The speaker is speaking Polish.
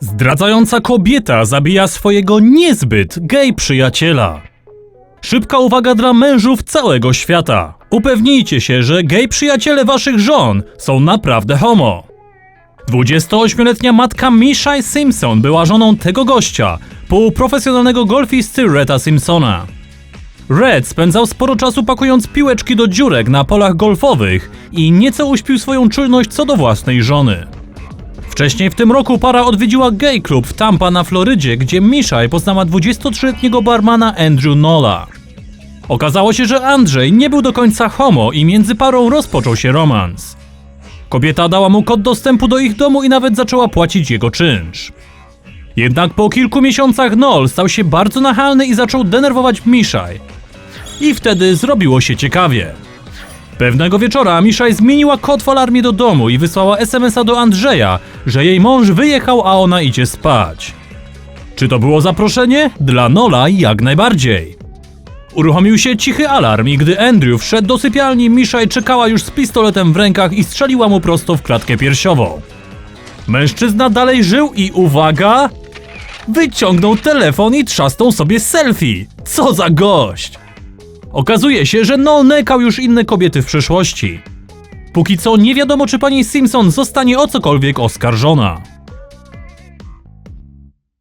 Zdradzająca kobieta zabija swojego niezbyt gej przyjaciela. Szybka uwaga dla mężów całego świata. Upewnijcie się, że gej przyjaciele waszych żon są naprawdę homo. 28-letnia matka Mishai Simpson była żoną tego gościa, półprofesjonalnego golfisty Reta Simpsona. Red spędzał sporo czasu pakując piłeczki do dziurek na polach golfowych i nieco uśpił swoją czujność co do własnej żony. Wcześniej w tym roku para odwiedziła gay club w Tampa na Florydzie, gdzie Mishai poznała 23-letniego barmana Andrew Nola. Okazało się, że Andrzej nie był do końca homo i między parą rozpoczął się romans. Kobieta dała mu kod dostępu do ich domu i nawet zaczęła płacić jego czynsz. Jednak po kilku miesiącach Noel stał się bardzo nachalny i zaczął denerwować Mishai. I wtedy zrobiło się ciekawie. Pewnego wieczora Mishai zmieniła kod w alarmie do domu i wysłała SMS-a do Andrzeja, że jej mąż wyjechał, a ona idzie spać. Czy to było zaproszenie? Dla Nola jak najbardziej. Uruchomił się cichy alarm i gdy Andrew wszedł do sypialni, Mishai czekała już z pistoletem w rękach i strzeliła mu prosto w klatkę piersiową. Mężczyzna dalej żył i uwaga! Wyciągnął telefon i trzasnął sobie selfie. Co za gość! Okazuje się, że Noel nękał już inne kobiety w przeszłości. Póki co nie wiadomo, czy pani Simpson zostanie o cokolwiek oskarżona.